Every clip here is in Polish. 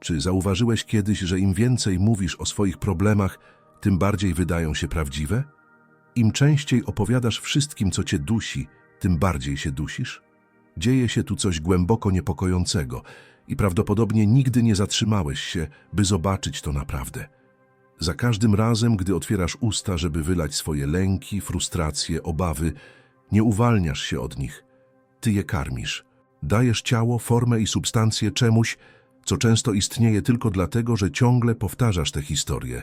Czy zauważyłeś kiedyś, że im więcej mówisz o swoich problemach, tym bardziej wydają się prawdziwe? Im częściej opowiadasz wszystkim, co cię dusi, tym bardziej się dusisz? Dzieje się tu coś głęboko niepokojącego i prawdopodobnie nigdy nie zatrzymałeś się, by zobaczyć to naprawdę. Za każdym razem, gdy otwierasz usta, żeby wylać swoje lęki, frustracje, obawy, nie uwalniasz się od nich. Ty je karmisz. Dajesz ciało, formę i substancję czemuś, co często istnieje tylko dlatego, że ciągle powtarzasz tę historię.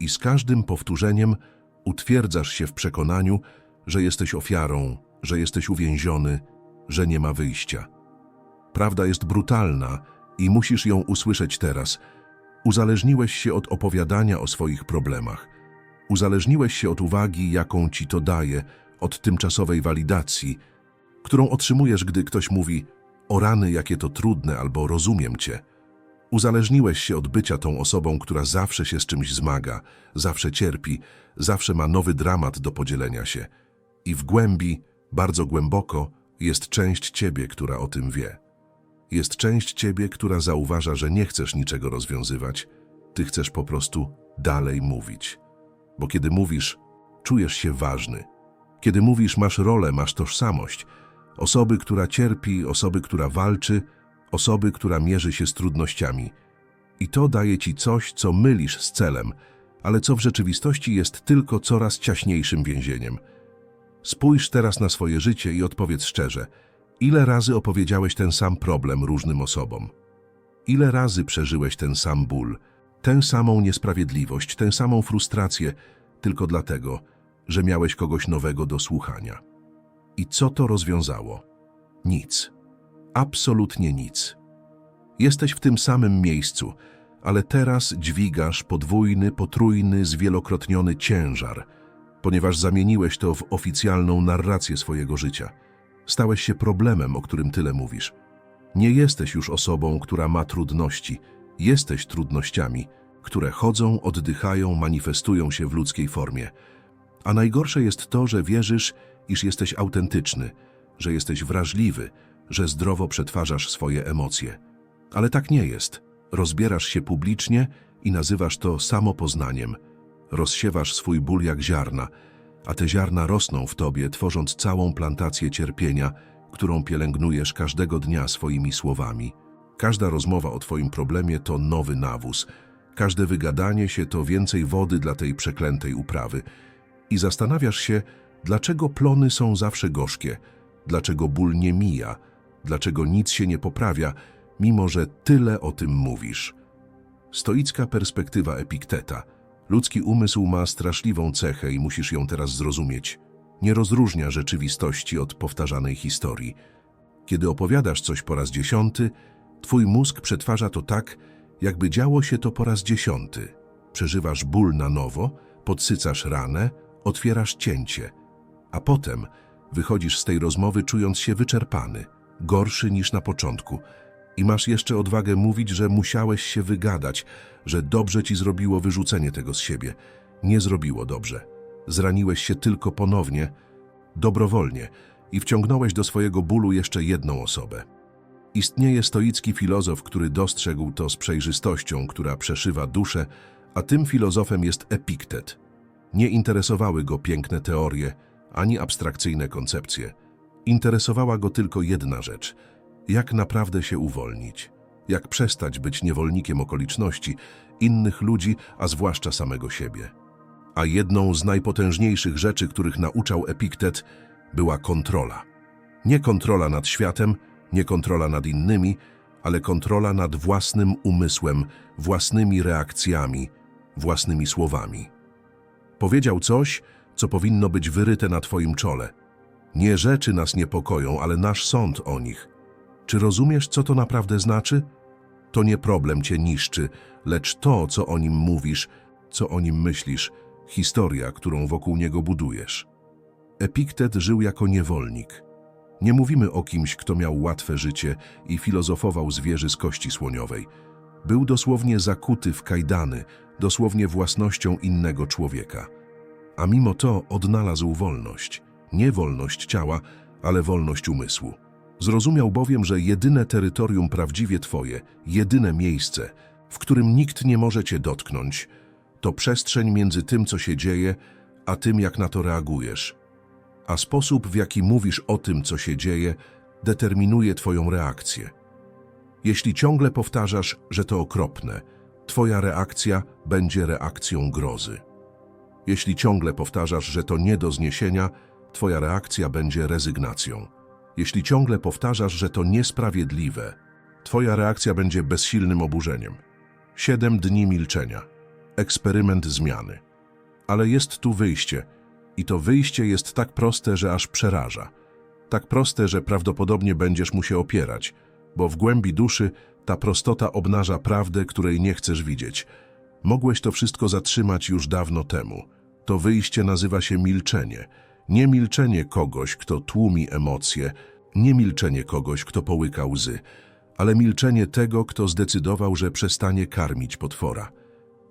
I z każdym powtórzeniem utwierdzasz się w przekonaniu, że jesteś ofiarą, że jesteś uwięziony, że nie ma wyjścia. Prawda jest brutalna i musisz ją usłyszeć teraz. Uzależniłeś się od opowiadania o swoich problemach. Uzależniłeś się od uwagi, jaką ci to daje, od tymczasowej walidacji, którą otrzymujesz, gdy ktoś mówi o rany, jakie to trudne, albo rozumiem cię. Uzależniłeś się od bycia tą osobą, która zawsze się z czymś zmaga, zawsze cierpi, zawsze ma nowy dramat do podzielenia się. I w głębi, bardzo głęboko, jest część ciebie, która o tym wie. Jest część ciebie, która zauważa, że nie chcesz niczego rozwiązywać, ty chcesz po prostu dalej mówić. Bo kiedy mówisz, czujesz się ważny. Kiedy mówisz, masz rolę, masz tożsamość. Osoby, która cierpi, osoby, która walczy, osoby, która mierzy się z trudnościami. I to daje ci coś, co mylisz z celem, ale co w rzeczywistości jest tylko coraz ciaśniejszym więzieniem. Spójrz teraz na swoje życie i odpowiedz szczerze, ile razy opowiedziałeś ten sam problem różnym osobom? Ile razy przeżyłeś ten sam ból, tę samą niesprawiedliwość, tę samą frustrację, tylko dlatego, że miałeś kogoś nowego do słuchania? I co to rozwiązało? Nic. Absolutnie nic. Jesteś w tym samym miejscu, ale teraz dźwigasz podwójny, potrójny, zwielokrotniony ciężar, ponieważ zamieniłeś to w oficjalną narrację swojego życia. Stałeś się problemem, o którym tyle mówisz. Nie jesteś już osobą, która ma trudności. Jesteś trudnościami, które chodzą, oddychają, manifestują się w ludzkiej formie. A najgorsze jest to, że wierzysz, iż jesteś autentyczny, że jesteś wrażliwy, że zdrowo przetwarzasz swoje emocje. Ale tak nie jest. Rozbierasz się publicznie i nazywasz to samopoznaniem. Rozsiewasz swój ból jak ziarna, a te ziarna rosną w tobie, tworząc całą plantację cierpienia, którą pielęgnujesz każdego dnia swoimi słowami. Każda rozmowa o twoim problemie to nowy nawóz. Każde wygadanie się to więcej wody dla tej przeklętej uprawy. I zastanawiasz się, dlaczego plony są zawsze gorzkie, dlaczego ból nie mija, dlaczego nic się nie poprawia, mimo że tyle o tym mówisz. Stoicka perspektywa Epikteta. Ludzki umysł ma straszliwą cechę i musisz ją teraz zrozumieć. Nie rozróżnia rzeczywistości od powtarzanej historii. Kiedy opowiadasz coś po raz dziesiąty, twój mózg przetwarza to tak, jakby działo się to po raz dziesiąty. Przeżywasz ból na nowo, podsycasz ranę, otwierasz cięcie, a potem wychodzisz z tej rozmowy czując się wyczerpany, gorszy niż na początku i masz jeszcze odwagę mówić, że musiałeś się wygadać, że dobrze ci zrobiło wyrzucenie tego z siebie. Nie zrobiło dobrze. Zraniłeś się tylko ponownie, dobrowolnie i wciągnąłeś do swojego bólu jeszcze jedną osobę. Istnieje stoicki filozof, który dostrzegł to z przejrzystością, która przeszywa duszę, a tym filozofem jest Epiktet. Nie interesowały go piękne teorie, ani abstrakcyjne koncepcje. Interesowała go tylko jedna rzecz – jak naprawdę się uwolnić, jak przestać być niewolnikiem okoliczności, innych ludzi, a zwłaszcza samego siebie. A jedną z najpotężniejszych rzeczy, których nauczał Epiktet, była kontrola. Nie kontrola nad światem, nie kontrola nad innymi, ale kontrola nad własnym umysłem, własnymi reakcjami, własnymi słowami. Powiedział coś, co powinno być wyryte na Twoim czole. Nie rzeczy nas niepokoją, ale nasz sąd o nich. Czy rozumiesz, co to naprawdę znaczy? To nie problem cię niszczy, lecz to, co o nim mówisz, co o nim myślisz, historia, którą wokół niego budujesz. Epiktet żył jako niewolnik. Nie mówimy o kimś, kto miał łatwe życie i filozofował z wieży z kości słoniowej. Był dosłownie zakuty w kajdany, dosłownie własnością innego człowieka. A mimo to odnalazł wolność. Nie wolność ciała, ale wolność umysłu. Zrozumiał bowiem, że jedyne terytorium prawdziwie Twoje, jedyne miejsce, w którym nikt nie może Cię dotknąć, to przestrzeń między tym, co się dzieje, a tym, jak na to reagujesz. A sposób, w jaki mówisz o tym, co się dzieje, determinuje Twoją reakcję. Jeśli ciągle powtarzasz, że to okropne, Twoja reakcja będzie reakcją grozy. Jeśli ciągle powtarzasz, że to nie do zniesienia, Twoja reakcja będzie rezygnacją. Jeśli ciągle powtarzasz, że to niesprawiedliwe, Twoja reakcja będzie bezsilnym oburzeniem. Siedem dni milczenia. Eksperyment zmiany. Ale jest tu wyjście. I to wyjście jest tak proste, że aż przeraża. Tak proste, że prawdopodobnie będziesz mu się opierać, bo w głębi duszy ta prostota obnaża prawdę, której nie chcesz widzieć. Mogłeś to wszystko zatrzymać już dawno temu. To wyjście nazywa się milczenie. Nie milczenie kogoś, kto tłumi emocje, nie milczenie kogoś, kto połyka łzy, ale milczenie tego, kto zdecydował, że przestanie karmić potwora.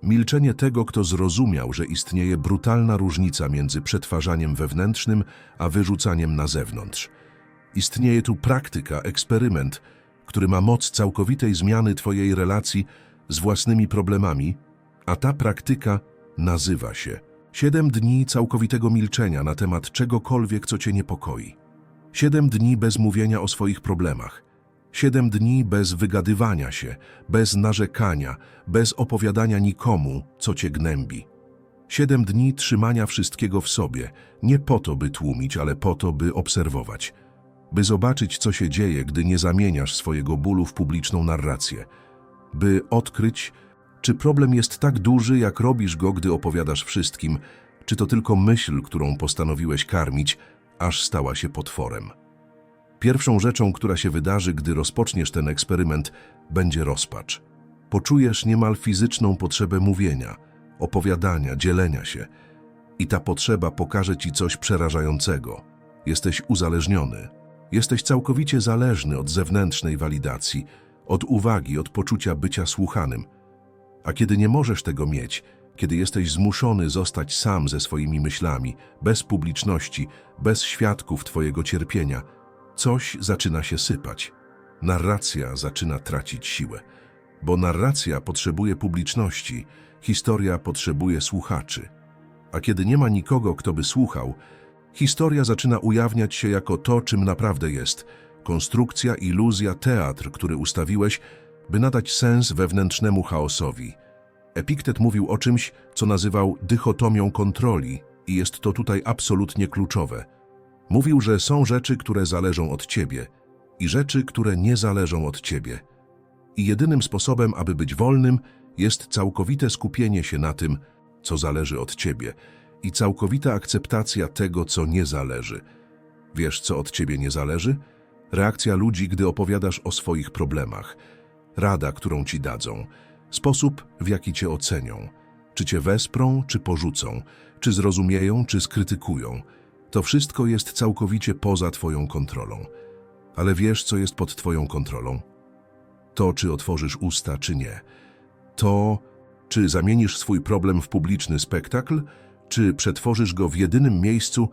Milczenie tego, kto zrozumiał, że istnieje brutalna różnica między przetwarzaniem wewnętrznym a wyrzucaniem na zewnątrz. Istnieje tu praktyka, eksperyment, który ma moc całkowitej zmiany Twojej relacji z własnymi problemami, a ta praktyka nazywa się Siedem dni całkowitego milczenia na temat czegokolwiek, co Cię niepokoi. Siedem dni bez mówienia o swoich problemach. Siedem dni bez wygadywania się, bez narzekania, bez opowiadania nikomu, co Cię gnębi. Siedem dni trzymania wszystkiego w sobie, nie po to, by tłumić, ale po to, by obserwować. By zobaczyć, co się dzieje, gdy nie zamieniasz swojego bólu w publiczną narrację. By odkryć, czy problem jest tak duży, jak robisz go, gdy opowiadasz wszystkim, czy to tylko myśl, którą postanowiłeś karmić, aż stała się potworem. Pierwszą rzeczą, która się wydarzy, gdy rozpoczniesz ten eksperyment, będzie rozpacz. Poczujesz niemal fizyczną potrzebę mówienia, opowiadania, dzielenia się. I ta potrzeba pokaże ci coś przerażającego. Jesteś uzależniony. Jesteś całkowicie zależny od zewnętrznej walidacji, od uwagi, od poczucia bycia słuchanym. A kiedy nie możesz tego mieć, kiedy jesteś zmuszony zostać sam ze swoimi myślami, bez publiczności, bez świadków Twojego cierpienia, coś zaczyna się sypać. Narracja zaczyna tracić siłę. Bo narracja potrzebuje publiczności, historia potrzebuje słuchaczy. A kiedy nie ma nikogo, kto by słuchał, historia zaczyna ujawniać się jako to, czym naprawdę jest. Konstrukcja, iluzja, teatr, który ustawiłeś, by nadać sens wewnętrznemu chaosowi. Epiktet mówił o czymś, co nazywał dychotomią kontroli i jest to tutaj absolutnie kluczowe. Mówił, że są rzeczy, które zależą od ciebie i rzeczy, które nie zależą od ciebie. I jedynym sposobem, aby być wolnym, jest całkowite skupienie się na tym, co zależy od ciebie i całkowita akceptacja tego, co nie zależy. Wiesz, co od ciebie nie zależy? Reakcja ludzi, gdy opowiadasz o swoich problemach, rada, którą ci dadzą, sposób, w jaki cię ocenią, czy cię wesprą, czy porzucą, czy zrozumieją, czy skrytykują. To wszystko jest całkowicie poza twoją kontrolą. Ale wiesz, co jest pod twoją kontrolą? To, czy otworzysz usta, czy nie. To, czy zamienisz swój problem w publiczny spektakl, czy przetworzysz go w jedynym miejscu,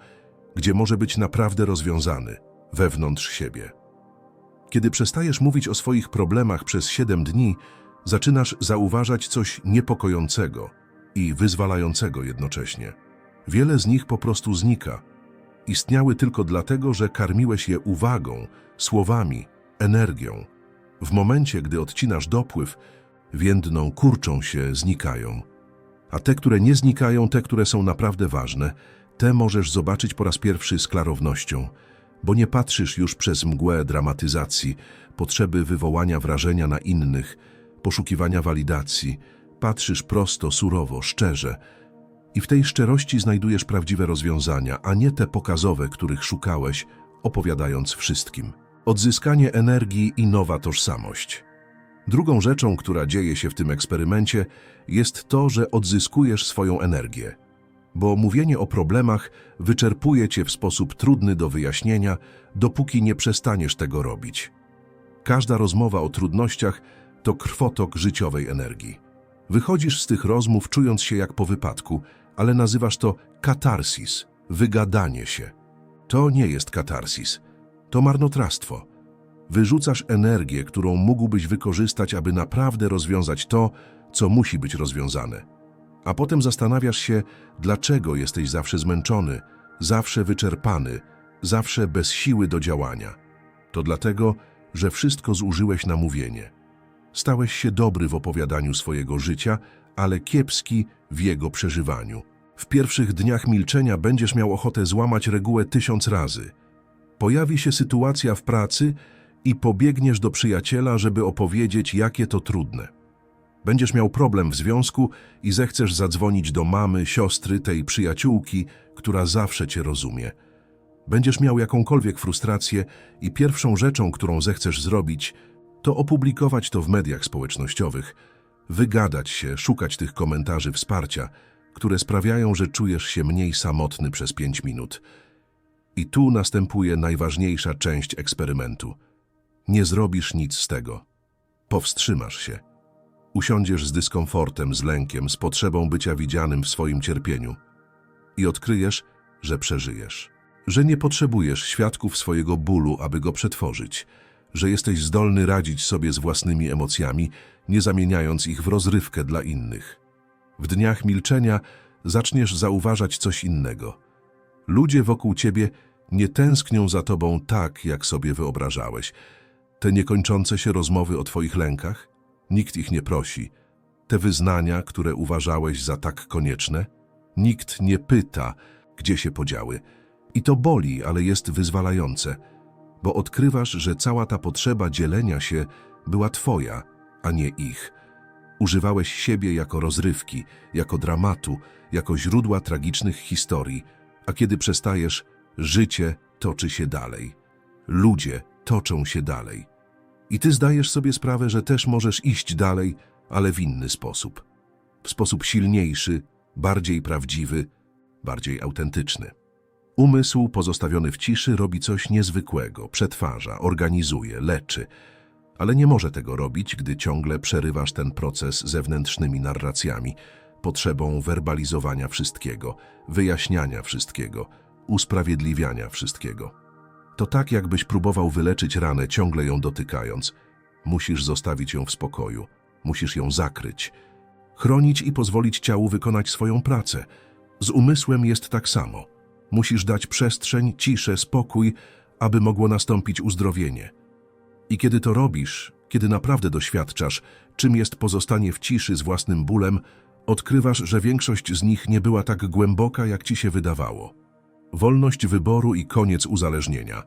gdzie może być naprawdę rozwiązany, wewnątrz siebie. Kiedy przestajesz mówić o swoich problemach przez siedem dni, zaczynasz zauważać coś niepokojącego i wyzwalającego jednocześnie. Wiele z nich po prostu znika. Istniały tylko dlatego, że karmiłeś je uwagą, słowami, energią. W momencie, gdy odcinasz dopływ, więdną, kurczą się, znikają. A te, które nie znikają, te, które są naprawdę ważne, te możesz zobaczyć po raz pierwszy z klarownością, bo nie patrzysz już przez mgłę dramatyzacji, potrzeby wywołania wrażenia na innych, poszukiwania walidacji. Patrzysz prosto, surowo, szczerze. I w tej szczerości znajdujesz prawdziwe rozwiązania, a nie te pokazowe, których szukałeś, opowiadając wszystkim. Odzyskanie energii i nowa tożsamość. Drugą rzeczą, która dzieje się w tym eksperymencie, jest to, że odzyskujesz swoją energię. Bo mówienie o problemach wyczerpuje cię w sposób trudny do wyjaśnienia, dopóki nie przestaniesz tego robić. Każda rozmowa o trudnościach to krwotok życiowej energii. Wychodzisz z tych rozmów czując się jak po wypadku, ale nazywasz to katarsis, wygadanie się. To nie jest katarsis, to marnotrawstwo. Wyrzucasz energię, którą mógłbyś wykorzystać, aby naprawdę rozwiązać to, co musi być rozwiązane. A potem zastanawiasz się, dlaczego jesteś zawsze zmęczony, zawsze wyczerpany, zawsze bez siły do działania. To dlatego, że wszystko zużyłeś na mówienie. Stałeś się dobry w opowiadaniu swojego życia, ale kiepski w jego przeżywaniu. W pierwszych dniach milczenia będziesz miał ochotę złamać regułę tysiąc razy. Pojawi się sytuacja w pracy i pobiegniesz do przyjaciela, żeby opowiedzieć, jakie to trudne. Będziesz miał problem w związku i zechcesz zadzwonić do mamy, siostry, tej przyjaciółki, która zawsze cię rozumie. Będziesz miał jakąkolwiek frustrację i pierwszą rzeczą, którą zechcesz zrobić, to opublikować to w mediach społecznościowych, wygadać się, szukać tych komentarzy wsparcia, które sprawiają, że czujesz się mniej samotny przez pięć minut. I tu następuje najważniejsza część eksperymentu. Nie zrobisz nic z tego. Powstrzymasz się. Usiądziesz z dyskomfortem, z lękiem, z potrzebą bycia widzianym w swoim cierpieniu i odkryjesz, że przeżyjesz. Że nie potrzebujesz świadków swojego bólu, aby go przetworzyć. Że jesteś zdolny radzić sobie z własnymi emocjami, nie zamieniając ich w rozrywkę dla innych. W dniach milczenia zaczniesz zauważać coś innego. Ludzie wokół ciebie nie tęsknią za tobą tak, jak sobie wyobrażałeś. Te niekończące się rozmowy o twoich lękach, nikt ich nie prosi. Te wyznania, które uważałeś za tak konieczne, nikt nie pyta, gdzie się podziały. I to boli, ale jest wyzwalające, bo odkrywasz, że cała ta potrzeba dzielenia się była twoja, a nie ich. Używałeś siebie jako rozrywki, jako dramatu, jako źródła tragicznych historii, a kiedy przestajesz, życie toczy się dalej. Ludzie toczą się dalej. I ty zdajesz sobie sprawę, że też możesz iść dalej, ale w inny sposób. W sposób silniejszy, bardziej prawdziwy, bardziej autentyczny. Umysł pozostawiony w ciszy robi coś niezwykłego, przetwarza, organizuje, leczy, ale nie może tego robić, gdy ciągle przerywasz ten proces zewnętrznymi narracjami, potrzebą werbalizowania wszystkiego, wyjaśniania wszystkiego, usprawiedliwiania wszystkiego. To tak, jakbyś próbował wyleczyć ranę, ciągle ją dotykając. Musisz zostawić ją w spokoju, musisz ją zakryć, chronić i pozwolić ciału wykonać swoją pracę. Z umysłem jest tak samo. Musisz dać przestrzeń, ciszę, spokój, aby mogło nastąpić uzdrowienie. I kiedy to robisz, kiedy naprawdę doświadczasz, czym jest pozostanie w ciszy z własnym bólem, odkrywasz, że większość z nich nie była tak głęboka, jak ci się wydawało. Wolność wyboru i koniec uzależnienia.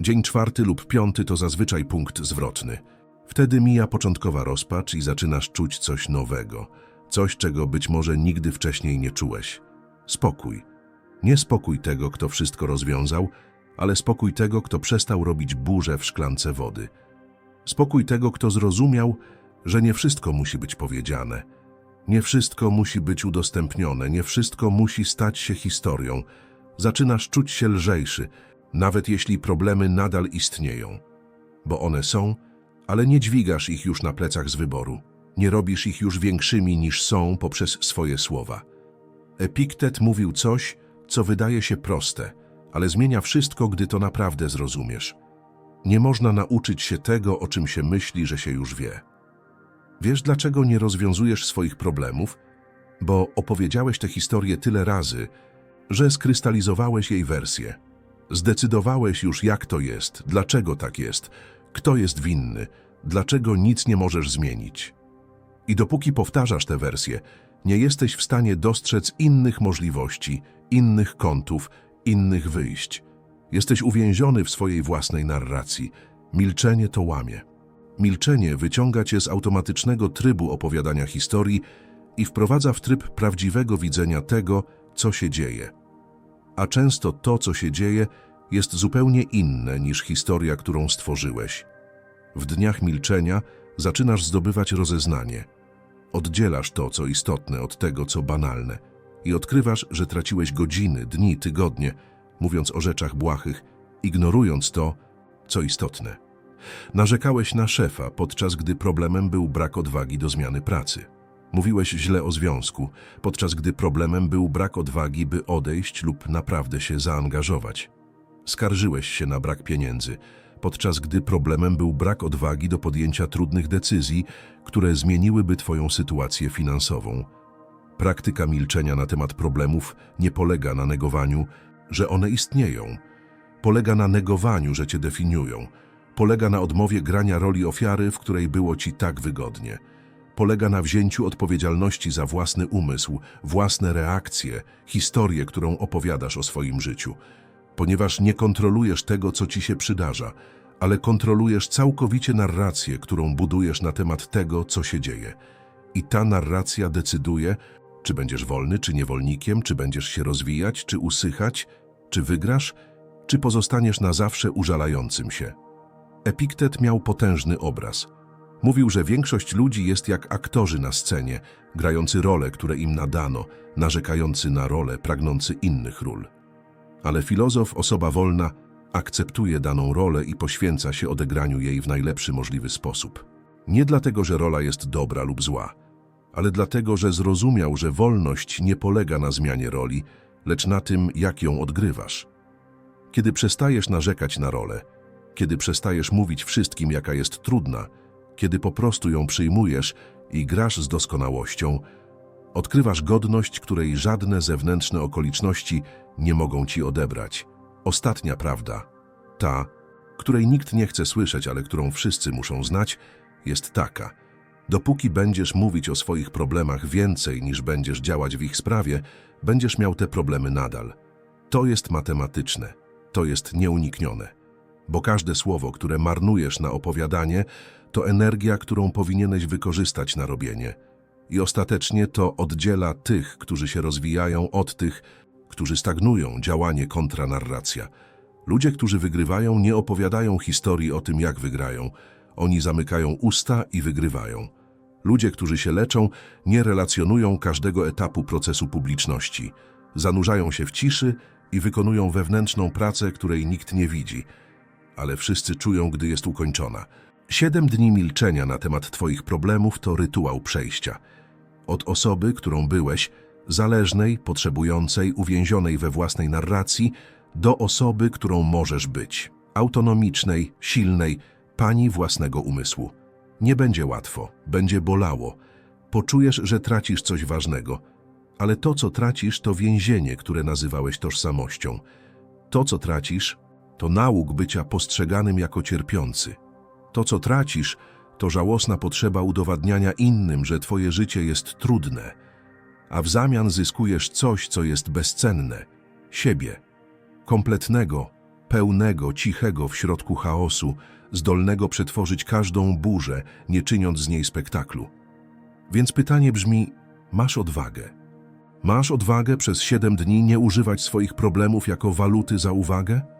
Dzień czwarty lub piąty to zazwyczaj punkt zwrotny. Wtedy mija początkowa rozpacz i zaczynasz czuć coś nowego, coś, czego być może nigdy wcześniej nie czułeś. Spokój. Nie spokój tego, kto wszystko rozwiązał, ale spokój tego, kto przestał robić burzę w szklance wody. Spokój tego, kto zrozumiał, że nie wszystko musi być powiedziane. Nie wszystko musi być udostępnione, nie wszystko musi stać się historią. Zaczynasz czuć się lżejszy, nawet jeśli problemy nadal istnieją. Bo one są, ale nie dźwigasz ich już na plecach z wyboru. Nie robisz ich już większymi niż są poprzez swoje słowa. Epiktet mówił coś, co wydaje się proste, ale zmienia wszystko, gdy to naprawdę zrozumiesz. Nie można nauczyć się tego, o czym się myśli, że się już wie. Wiesz, dlaczego nie rozwiązujesz swoich problemów? Bo opowiedziałeś tę historię tyle razy, że skrystalizowałeś jej wersję. Zdecydowałeś już, jak to jest, dlaczego tak jest, kto jest winny, dlaczego nic nie możesz zmienić. I dopóki powtarzasz tę wersję, nie jesteś w stanie dostrzec innych możliwości, innych kątów, innych wyjść. Jesteś uwięziony w swojej własnej narracji. Milczenie to łamie. Milczenie wyciąga cię z automatycznego trybu opowiadania historii i wprowadza w tryb prawdziwego widzenia tego, co się dzieje. A często to, co się dzieje, jest zupełnie inne niż historia, którą stworzyłeś. W dniach milczenia zaczynasz zdobywać rozeznanie. Oddzielasz to, co istotne, od tego, co banalne i odkrywasz, że traciłeś godziny, dni, tygodnie, mówiąc o rzeczach błahych, ignorując to, co istotne. Narzekałeś na szefa, podczas gdy problemem był brak odwagi do zmiany pracy. Mówiłeś źle o związku, podczas gdy problemem był brak odwagi, by odejść lub naprawdę się zaangażować. Skarżyłeś się na brak pieniędzy, podczas gdy problemem był brak odwagi do podjęcia trudnych decyzji, które zmieniłyby Twoją sytuację finansową. Praktyka milczenia na temat problemów nie polega na negowaniu, że one istnieją. Polega na negowaniu, że Cię definiują. Polega na odmowie grania roli ofiary, w której było Ci tak wygodnie. Polega na wzięciu odpowiedzialności za własny umysł, własne reakcje, historię, którą opowiadasz o swoim życiu. Ponieważ nie kontrolujesz tego, co Ci się przydarza, ale kontrolujesz całkowicie narrację, którą budujesz na temat tego, co się dzieje. I ta narracja decyduje, czy będziesz wolny, czy niewolnikiem, czy będziesz się rozwijać, czy usychać, czy wygrasz, czy pozostaniesz na zawsze użalającym się. Epiktet miał potężny obraz. Mówił, że większość ludzi jest jak aktorzy na scenie, grający role, które im nadano, narzekający na role, pragnący innych ról. Ale filozof, osoba wolna, akceptuje daną rolę i poświęca się odegraniu jej w najlepszy możliwy sposób. Nie dlatego, że rola jest dobra lub zła, ale dlatego, że zrozumiał, że wolność nie polega na zmianie roli, lecz na tym, jak ją odgrywasz. Kiedy przestajesz narzekać na rolę, kiedy przestajesz mówić wszystkim, jaka jest trudna, kiedy po prostu ją przyjmujesz i grasz z doskonałością, odkrywasz godność, której żadne zewnętrzne okoliczności nie mogą ci odebrać. Ostatnia prawda, ta, której nikt nie chce słyszeć, ale którą wszyscy muszą znać, jest taka. Dopóki będziesz mówić o swoich problemach więcej niż będziesz działać w ich sprawie, będziesz miał te problemy nadal. To jest matematyczne, to jest nieuniknione. Bo każde słowo, które marnujesz na opowiadanie, to energia, którą powinieneś wykorzystać na robienie. I ostatecznie to oddziela tych, którzy się rozwijają, od tych, którzy stagnują, działanie kontranarracja. Ludzie, którzy wygrywają, nie opowiadają historii o tym, jak wygrają. Oni zamykają usta i wygrywają. Ludzie, którzy się leczą, nie relacjonują każdego etapu procesu publiczności. Zanurzają się w ciszy i wykonują wewnętrzną pracę, której nikt nie widzi, ale wszyscy czują, gdy jest ukończona. Siedem dni milczenia na temat Twoich problemów to rytuał przejścia. Od osoby, którą byłeś, zależnej, potrzebującej, uwięzionej we własnej narracji, do osoby, którą możesz być. Autonomicznej, silnej, pani własnego umysłu. Nie będzie łatwo, będzie bolało. Poczujesz, że tracisz coś ważnego, ale to, co tracisz, to więzienie, które nazywałeś tożsamością. To, co tracisz, to nauk bycia postrzeganym jako cierpiący. To, co tracisz, to żałosna potrzeba udowadniania innym, że twoje życie jest trudne, a w zamian zyskujesz coś, co jest bezcenne siebie, kompletnego, pełnego, cichego w środku chaosu, zdolnego przetworzyć każdą burzę, nie czyniąc z niej spektaklu. Więc pytanie brzmi: masz odwagę? Masz odwagę przez siedem dni nie używać swoich problemów jako waluty za uwagę?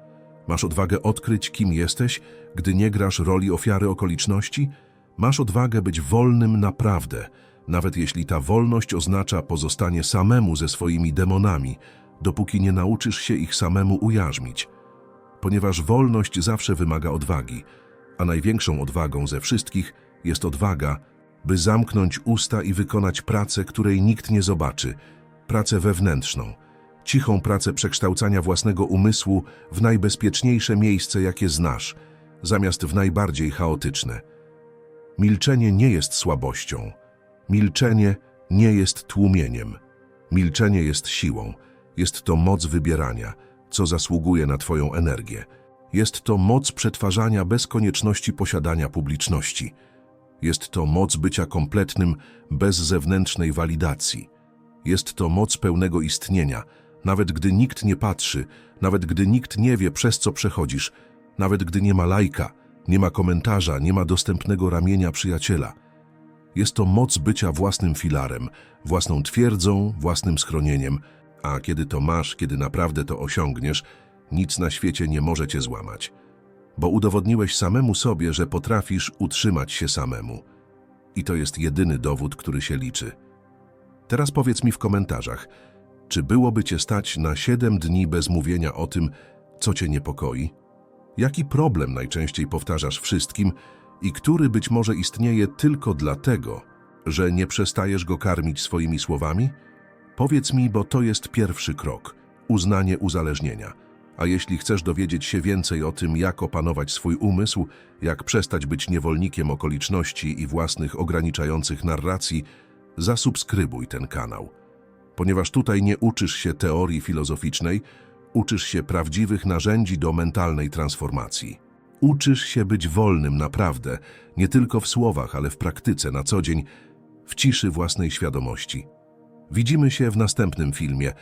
Masz odwagę odkryć, kim jesteś, gdy nie grasz roli ofiary okoliczności? Masz odwagę być wolnym naprawdę, nawet jeśli ta wolność oznacza pozostanie samemu ze swoimi demonami, dopóki nie nauczysz się ich samemu ujarzmić. Ponieważ wolność zawsze wymaga odwagi, a największą odwagą ze wszystkich jest odwaga, by zamknąć usta i wykonać pracę, której nikt nie zobaczy, pracę wewnętrzną, cichą pracę przekształcania własnego umysłu w najbezpieczniejsze miejsce, jakie znasz, zamiast w najbardziej chaotyczne. Milczenie nie jest słabością. Milczenie nie jest tłumieniem. Milczenie jest siłą. Jest to moc wybierania, co zasługuje na Twoją energię. Jest to moc przetwarzania bez konieczności posiadania publiczności. Jest to moc bycia kompletnym bez zewnętrznej walidacji. Jest to moc pełnego istnienia, nawet gdy nikt nie patrzy, nawet gdy nikt nie wie, przez co przechodzisz, nawet gdy nie ma lajka, nie ma komentarza, nie ma dostępnego ramienia przyjaciela. Jest to moc bycia własnym filarem, własną twierdzą, własnym schronieniem, a kiedy to masz, kiedy naprawdę to osiągniesz, nic na świecie nie może cię złamać. Bo udowodniłeś samemu sobie, że potrafisz utrzymać się samemu. I to jest jedyny dowód, który się liczy. Teraz powiedz mi w komentarzach, czy byłoby cię stać na siedem dni bez mówienia o tym, co cię niepokoi? Jaki problem najczęściej powtarzasz wszystkim i który być może istnieje tylko dlatego, że nie przestajesz go karmić swoimi słowami? Powiedz mi, bo to jest pierwszy krok uznanie uzależnienia. A jeśli chcesz dowiedzieć się więcej o tym, jak opanować swój umysł, jak przestać być niewolnikiem okoliczności i własnych ograniczających narracji, zasubskrybuj ten kanał. Ponieważ tutaj nie uczysz się teorii filozoficznej, uczysz się prawdziwych narzędzi do mentalnej transformacji. Uczysz się być wolnym naprawdę, nie tylko w słowach, ale w praktyce na co dzień, w ciszy własnej świadomości. Widzimy się w następnym filmie.